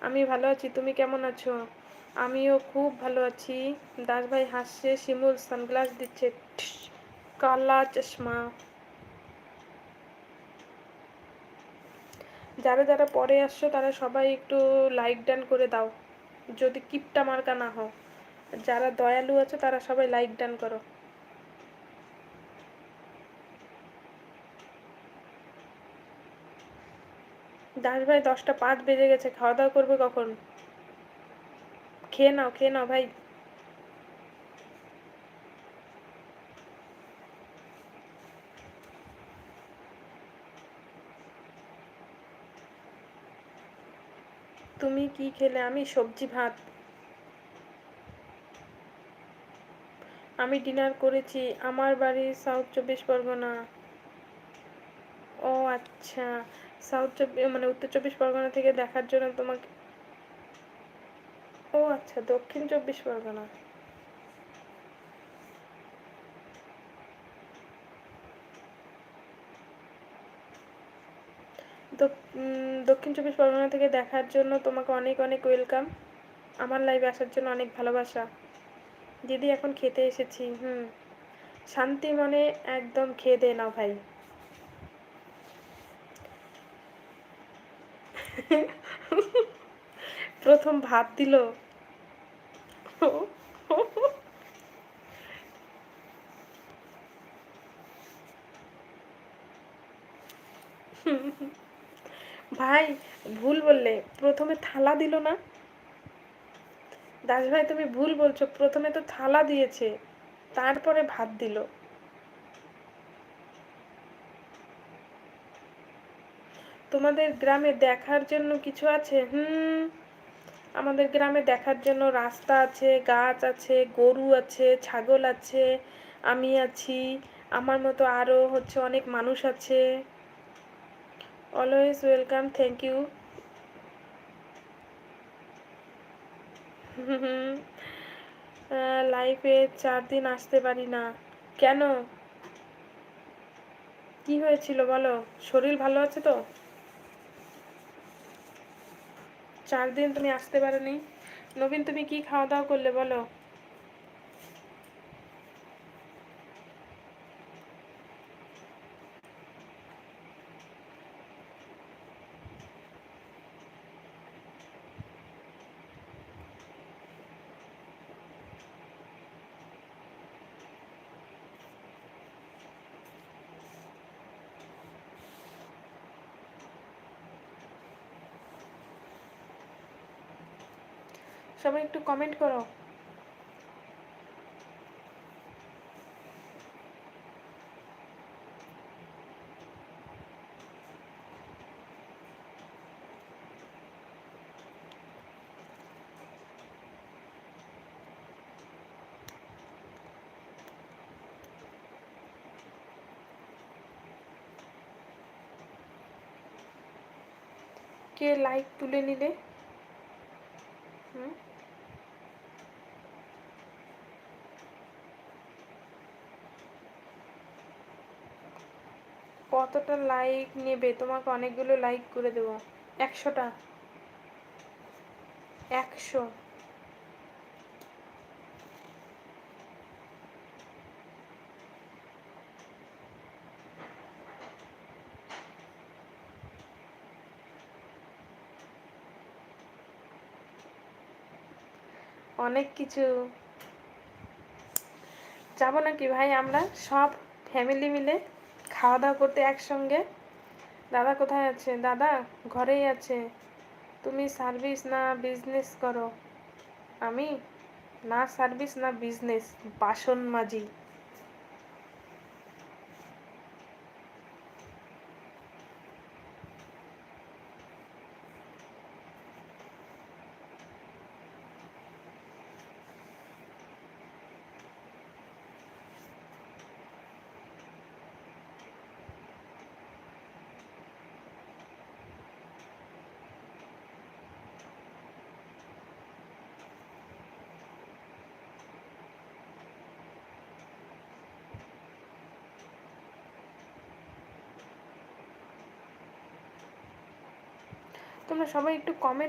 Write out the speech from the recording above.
আমি ভালো আছি, তুমি কেমন আছো? আমিও খুব ভালো আছি। দাস ভাই হাসছে, শিমুল সানগ্লাস দিচ্ছে কালা চশমা। যারা যারা পরে আসছো, তারা সবাই একটু লাইক ডান করে দাও। যদি কিপটা মার্কা না হও। যারা দয়ালু আছে, তারা সবাই লাইক ডান করো। দাস ভাই দশটা পাঁচ বেজে গেছে খাওয়া দাওয়া করবে কখন? খেয়ে নাও খেয়ে নাও ভাই। তুমি কি খেলে? আমি সবজি, ভাত। আমি ডিনার করেছি। আমার বাড়ি সাউথ চব্বিশ পরগনা। ও আচ্ছা সাউথ চব্বিশ মানে উত্তর চব্বিশ পরগনা থেকে দেখার জন্য তোমাকে, ও আচ্ছা দক্ষিণ চব্বিশ পরগনা। দক- দক্ষিণ চব্বিশ পরগনা থেকে দেখার জন্য তোমাকে অনেক অনেক ওয়েলকাম আমার লাইভে আসার জন্য অনেক ভালোবাসা। দিদি, এখন খেতে এসেছি, হুম। শান্তি মনে একদম খেয়ে দে না ভাই। প্রথম ভাত দিল। ভাই, ভুল বললে। প্রথমে থালা দিল না? দাস ভাই তুমি ভুল বলছো। প্রথমে তো থালা দিয়েছে, তারপরে ভাত দিল। তোমাদের গ্রামে দেখার জন্য কিছু আছে? হুম, আমাদের গ্রামে দেখার জন্য রাস্তা আছে, গাছ আছে, গরু আছে, ছাগল আছে, আমি আছি, আমার মতো আরও হচ্ছে অনেক মানুষ আছে। অলওয়েজ ওয়েলকাম থ্যাংক ইউ লাইফে চার দিন আসতে পারি না। কেন? কি হয়েছিল বলো? শরীর ভালো আছে তো? চার দিন তুমি আসতে পারো নি নবীন তুমি কি খাওয়া দাওয়া করলে বলো? সবাই একটু কমেন্ট করো। কে লাইক তুলে নিলে? কতটা লাইক নেবে? তোমাকে অনেকগুলো লাইক করে দেবো। একশোটা। একশো। অনেক কিছু। যাব নাকি ভাই আমরা? সব ফ্যামিলি মিলে খাওয়া দাওয়া করতে একসঙ্গে? দাদা কোথায় আছে? দাদা, ঘরেই আছে। তুমি সার্ভিস না বিজনেস করো? আমি? না সার্ভিস না বিজনেস বাসন মাজি তোমরা সবাই একটু কমেন্ট